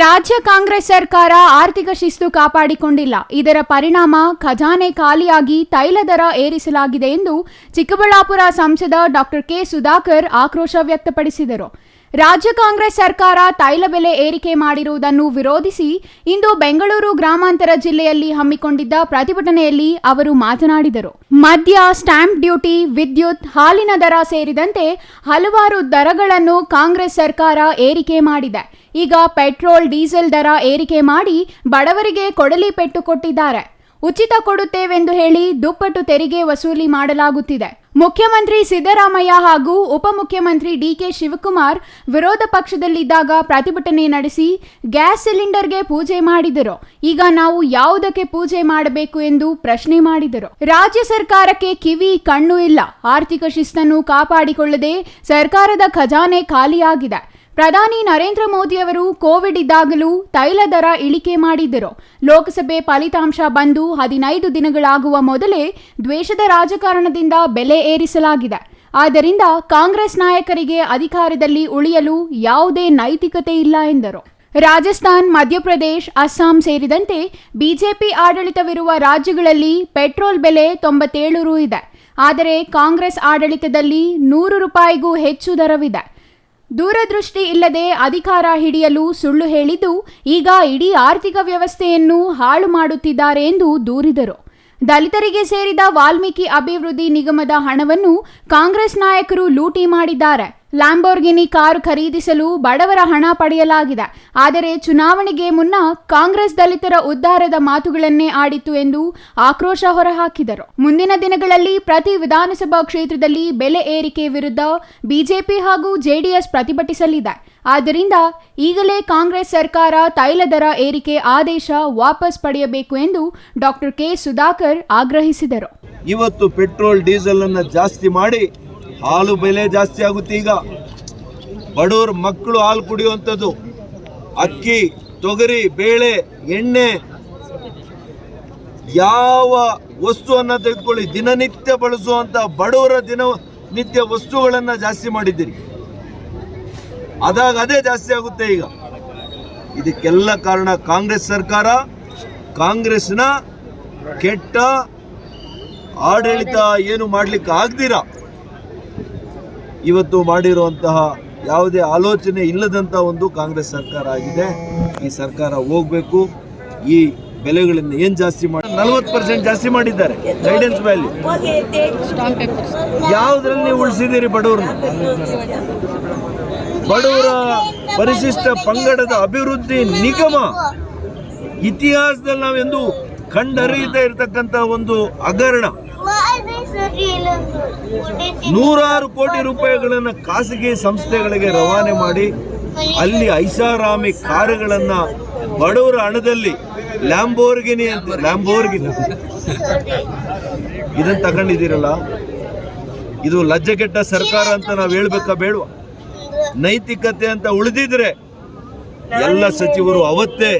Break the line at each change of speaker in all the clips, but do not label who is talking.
ರಾಜ್ಯ ಕಾಂಗ್ರೆಸ್ ಸರ್ಕಾರ ಆರ್ಥಿಕ ಶಿಸ್ತು ಕಾಪಾಡಿಕೊಂಡಿಲ್ಲ. ಇದರ ಪರಿಣಾಮ ಖಜಾನೆ ಖಾಲಿಯಾಗಿ ತೈಲ ದರ ಏರಿಸಲಾಗಿದೆ ಎಂದು ಚಿಕ್ಕಬಳ್ಳಾಪುರ ಸಂಸದ ಡಾಕ್ಟರ್ ಕೆ. ಸುಧಾಕರ್ ಆಕ್ರೋಶ ವ್ಯಕ್ತಪಡಿಸಿದರು. ರಾಜ್ಯ ಕಾಂಗ್ರೆಸ್ ಸರ್ಕಾರ ತೈಲ ಬೆಲೆ ಏರಿಕೆ ಮಾಡಿರುವುದನ್ನು ವಿರೋಧಿಸಿ ಇಂದು ಬೆಂಗಳೂರು ಗ್ರಾಮಾಂತರ ಜಿಲ್ಲೆಯಲ್ಲಿ ಹಮ್ಮಿಕೊಂಡಿದ್ದ ಪ್ರತಿಭಟನೆಯಲ್ಲಿ ಅವರು ಮಾತನಾಡಿದರು. ಮದ್ಯ ಸ್ಟಾಂಪ್ ಡ್ಯೂಟಿ, ವಿದ್ಯುತ್, ಹಾಲಿನ ದರ ಸೇರಿದಂತೆ ಹಲವಾರು ದರಗಳನ್ನು ಕಾಂಗ್ರೆಸ್ ಸರ್ಕಾರ ಏರಿಕೆ ಮಾಡಿದೆ. ಈಗ ಪೆಟ್ರೋಲ್, ಡೀಸೆಲ್ ದರ ಏರಿಕೆ ಮಾಡಿ ಬಡವರಿಗೆ ಕೊಡಲಿ ಪೆಟ್ಟು ಕೊಟ್ಟಿದ್ದಾರೆ. ಉಚಿತ ಕೊಡುತ್ತೇವೆಂದು ಹೇಳಿ ದುಪ್ಪಟ್ಟು ತೆರಿಗೆ ವಸೂಲಿ ಮಾಡಲಾಗುತ್ತಿದೆ. ಮುಖ್ಯಮಂತ್ರಿ ಸಿದ್ದರಾಮಯ್ಯ ಹಾಗೂ ಉಪಮುಖ್ಯಮಂತ್ರಿ ಡಿಕೆ ಶಿವಕುಮಾರ್ ವಿರೋಧ ಪಕ್ಷದಲ್ಲಿದ್ದಾಗ ಪ್ರತಿಭಟನೆ ನಡೆಸಿ ಗ್ಯಾಸ್ ಸಿಲಿಂಡರ್ಗೆ ಪೂಜೆ ಮಾಡಿದರು. ಈಗ ನಾವು ಯಾವುದಕ್ಕೆ ಪೂಜೆ ಮಾಡಬೇಕು ಎಂದು ಪ್ರಶ್ನೆ ಮಾಡಿದರು. ರಾಜ್ಯ ಸರ್ಕಾರಕ್ಕೆ ಕಿವಿ, ಕಣ್ಣು ಇಲ್ಲ. ಆರ್ಥಿಕ ಶಿಸ್ತನ್ನು ಕಾಪಾಡಿಕೊಳ್ಳದೆ ಸರ್ಕಾರದ ಖಜಾನೆ ಖಾಲಿಯಾಗಿದೆ. ಪ್ರಧಾನಿ ನರೇಂದ್ರ ಮೋದಿಯವರು ಕೋವಿಡ್ ಇದ್ದಾಗಲೂ ತೈಲ ದರ ಇಳಿಕೆ ಮಾಡಿದ್ದರು. ಲೋಕಸಭೆ ಫಲಿತಾಂಶ ಬಂದು ಹದಿನೈದು ದಿನಗಳಾಗುವ ಮೊದಲೇ ದ್ವೇಷದ ರಾಜಕಾರಣದಿಂದ ಬೆಲೆ ಏರಿಸಲಾಗಿದೆ. ಆದ್ದರಿಂದ ಕಾಂಗ್ರೆಸ್ ನಾಯಕರಿಗೆ ಅಧಿಕಾರದಲ್ಲಿ ಉಳಿಯಲು ಯಾವುದೇ ನೈತಿಕತೆ ಇಲ್ಲ ಎಂದರು. ರಾಜಸ್ಥಾನ್, ಮಧ್ಯಪ್ರದೇಶ್, ಅಸ್ಸಾಂ ಸೇರಿದಂತೆ ಬಿಜೆಪಿ ಆಡಳಿತವಿರುವ ರಾಜ್ಯಗಳಲ್ಲಿ ಪೆಟ್ರೋಲ್ ಬೆಲೆ ತೊಂಬತ್ತೇಳು ರು ಇದೆ. ಆದರೆ ಕಾಂಗ್ರೆಸ್ ಆಡಳಿತದಲ್ಲಿ ನೂರು ರೂಪಾಯಿಗೂ ಹೆಚ್ಚು ದರವಿದೆ. ದೂರದೃಷ್ಟಿ ಇಲ್ಲದೆ ಅಧಿಕಾರ ಹಿಡಿಯಲು ಸುಳ್ಳು ಹೇಳಿದ್ದು, ಈಗ ಇಡೀ ಆರ್ಥಿಕ ವ್ಯವಸ್ಥೆಯನ್ನು ಹಾಳು ಮಾಡುತ್ತಿದ್ದಾರೆ ಎಂದು ದೂರಿದರು. ದಲಿತರಿಗೆ ಸೇರಿದ ವಾಲ್ಮೀಕಿ ಅಭಿವೃದ್ಧಿ ನಿಗಮದ ಹಣವನ್ನು ಕಾಂಗ್ರೆಸ್ ನಾಯಕರು ಲೂಟಿ ಮಾಡಿದ್ದಾರೆ. ಲ್ಯಾಂಬೋರ್ಗಿನಿ ಕಾರು ಖರೀದಿಸಲು ಬಡವರ ಹಣ ಪಡೆಯಲಾಗಿದೆ. ಆದರೆ ಚುನಾವಣೆಗೆ ಮುನ್ನ ಕಾಂಗ್ರೆಸ್ ದಲಿತರ ಉದ್ಧಾರದ ಮಾತುಗಳನ್ನೇ ಆಡಿತ್ತು ಎಂದು ಆಕ್ರೋಶ ಹೊರಹಾಕಿದರು. ಮುಂದಿನ ದಿನಗಳಲ್ಲಿ ಪ್ರತಿ ವಿಧಾನಸಭಾ ಕ್ಷೇತ್ರದಲ್ಲಿ ಬೆಲೆ ಏರಿಕೆ ವಿರುದ್ಧ ಬಿಜೆಪಿ ಹಾಗೂ ಜೆಡಿಎಸ್ ಪ್ರತಿಭಟಿಸಲಿದೆ. ಆದ್ದರಿಂದ ಈಗಲೇ ಕಾಂಗ್ರೆಸ್ ಸರ್ಕಾರ ತೈಲ ದರ ಏರಿಕೆ ಆದೇಶ ವಾಪಸ್ ಪಡೆಯಬೇಕು ಎಂದು ಡಾಕ್ಟರ್ ಕೆ ಸುಧಾಕರ್ ಆಗ್ರಹಿಸಿದರು.
ಇವತ್ತು ಪೆಟ್ರೋಲ್ ಡೀಸೆಲ್ ಅನ್ನು ಜಾಸ್ತಿ ಮಾಡಿ ಹಾಲು ಬೆಲೆ ಜಾಸ್ತಿ ಆಗುತ್ತೆ ಈಗ. ಬಡವ್ರ ಮಕ್ಕಳು ಹಾಲು ಕುಡಿಯುವಂಥದ್ದು. ಅಕ್ಕಿ, ತೊಗರಿ, ಬೇಳೆ, ಎಣ್ಣೆ. ಯಾವ ವಸ್ತುವನ್ನು ತೆಗೆದುಕೊಳ್ಳಿ? ದಿನನಿತ್ಯ ಬಳಸುವಂತ ಬಡವರ ದಿನ ನಿತ್ಯ ವಸ್ತುಗಳನ್ನು ಜಾಸ್ತಿ ಮಾಡಿದ್ದೀರಿ. ಅದಾಗ ಅದೇ ಜಾಸ್ತಿ ಆಗುತ್ತೆ ಈಗ. ಇದಕ್ಕೆಲ್ಲ ಕಾರಣ ಕಾಂಗ್ರೆಸ್ ಸರ್ಕಾರ. ಕಾಂಗ್ರೆಸ್ನ ಕೆಟ್ಟ ಆಡಳಿತ ಏನು ಮಾಡ್ಲಿಕ್ಕೆ ಆಗ್ದಿರ? ಇವತ್ತು ಮಾಡಿರುವಂತಹ ಯಾವುದೇ ಆಲೋಚನೆ ಇಲ್ಲದಂತ ಒಂದು ಕಾಂಗ್ರೆಸ್ ಸರ್ಕಾರ ಆಗಿದೆ. ಈ ಸರ್ಕಾರ ಹೋಗ್ಬೇಕು. ಈ ಬೆಲೆಗಳನ್ನು ಏನ್ ಜಾಸ್ತಿ ಮಾಡಿ ನಲವತ್ತು ಪರ್ಸೆಂಟ್ ಜಾಸ್ತಿ ಮಾಡಿದ್ದಾರೆ ಗೈಡೆನ್ಸ್ ವ್ಯಾಲ್ಯೂ ಯಾವ್ದ್ರಲ್ಲಿ ನೀವು ಉಳಿಸಿದ್ದೀರಿ ಬಡವ್ರನ್ನ? ಬಡವರ ಪರಿಶಿಷ್ಟ ಪಂಗಡದ ಅಭಿವೃದ್ಧಿ ನಿಗಮ ಇತಿಹಾಸದಲ್ಲಿ ನಾವೆಂದು ಕಂಡರಿಯದೇ ಇರತಕ್ಕಂತ ಒಂದು ಹಗರಣ. ನೂರಾರು ಕೋಟಿ ರೂಪಾಯಿಗಳನ್ನು ಖಾಸಗಿ ಸಂಸ್ಥೆಗಳಿಗೆ ರವಾನೆ ಮಾಡಿ ಅಲ್ಲಿ ಐಷಾರಾಮಿ ಕಾರುಗಳನ್ನು ಬಡವರ ಹಣದಲ್ಲಿ ಲ್ಯಾಂಬೋರ್ಗಿನಿ ಅಂತ, ಲ್ಯಾಂಬೋರ್ಗಿನಿ. ಇದನ್ನು ತಗೊಂಡಿದ್ದೀರಲ್ಲ? ಇದು ಲಜ್ಜೆಗೆಟ್ಟ ಸರ್ಕಾರ ಅಂತ ನಾವು ಹೇಳ್ಬೇಕಾ ಬೇಡವಾ? ನೈತಿಕತೆ ಅಂತ ಉಳಿದಿದ್ರೆ ಎಲ್ಲ ಸಚಿವರು ಅವತ್ತೇ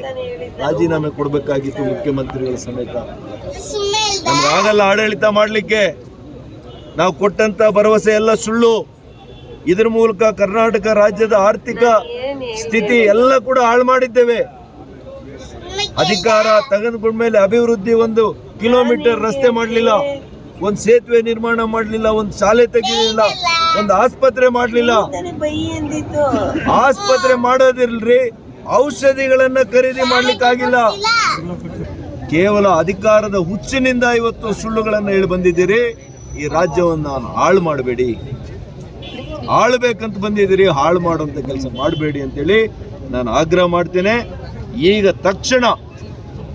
ರಾಜೀನಾಮೆ ಕೊಡಬೇಕಾಗಿತ್ತು ಮುಖ್ಯಮಂತ್ರಿಗಳ ಸಮೇತ. ಆಗಲ್ಲ ಆಡಳಿತ ಮಾಡಲಿಕ್ಕೆ. ನಾವು ಕೊಟ್ಟಂತ ಭರವಸೆ ಎಲ್ಲ ಸುಳ್ಳು. ಇದ್ರ ಮೂಲಕ ಕರ್ನಾಟಕ ರಾಜ್ಯದ ಆರ್ಥಿಕ ಸ್ಥಿತಿ ಎಲ್ಲ ಕೂಡ ಹಾಳು ಮಾಡಿದ್ದೇವೆ. ಅಧಿಕಾರ ಮೇಲೆ ಅಭಿವೃದ್ಧಿ ಒಂದು ಕಿಲೋಮೀಟರ್ ರಸ್ತೆ ಮಾಡಲಿಲ್ಲ. ಒಂದು ಸೇತುವೆ ನಿರ್ಮಾಣ ಮಾಡಲಿಲ್ಲ, ಒಂದು ಶಾಲೆ ತೆಗಿಲಿಲ್ಲ ಒಂದು ಆಸ್ಪತ್ರೆ ಮಾಡಲಿಲ್ಲ. ಆಸ್ಪತ್ರೆ ಮಾಡೋದಿಲ್ರಿ, ಔಷಧಿಗಳನ್ನ ಖರೀದಿ ಮಾಡ್ಲಿಕ್ಕಾಗಿಲ್ಲ. ಕೇವಲ ಅಧಿಕಾರದ ಹುಚ್ಚಿನಿಂದ ಇವತ್ತು ಸುಳ್ಳುಗಳನ್ನು ಹೇಳಿ ಬಂದಿದ್ದೀರಿ. ಈ ರಾಜ್ಯವನ್ನು ನಾನು ಹಾಳು ಮಾಡಬೇಡಿ. ಆಳ್ಬೇಕಂತ ಬಂದಿದ್ದೀರಿ, ಹಾಳು ಮಾಡುವಂಥ ಕೆಲಸ ಮಾಡಬೇಡಿ ಅಂತೇಳಿ ನಾನು ಆಗ್ರಹ ಮಾಡ್ತೇನೆ. ಈಗ ತಕ್ಷಣ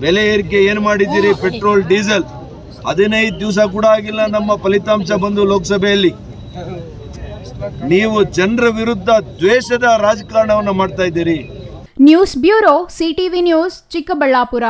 ಬೆಲೆ ಏರಿಕೆ ಏನು ಮಾಡಿದ್ದೀರಿ? Petrol, diesel. ಹದಿನೈದು ದಿವಸ ಕೂಡ ಆಗಿಲ್ಲ, ನಮ್ಮ ಫಲಿತಾಂಶ ಬಂದು ಲೋಕಸಭೆಯಲ್ಲಿ. ನೀವು ಜನರ ವಿರುದ್ಧ ದ್ವೇಷದ ರಾಜಕಾರಣವನ್ನು ಮಾಡ್ತಾ ಇದ್ದೀರಿ.
News bureau, CTV news, Chikkaballapur.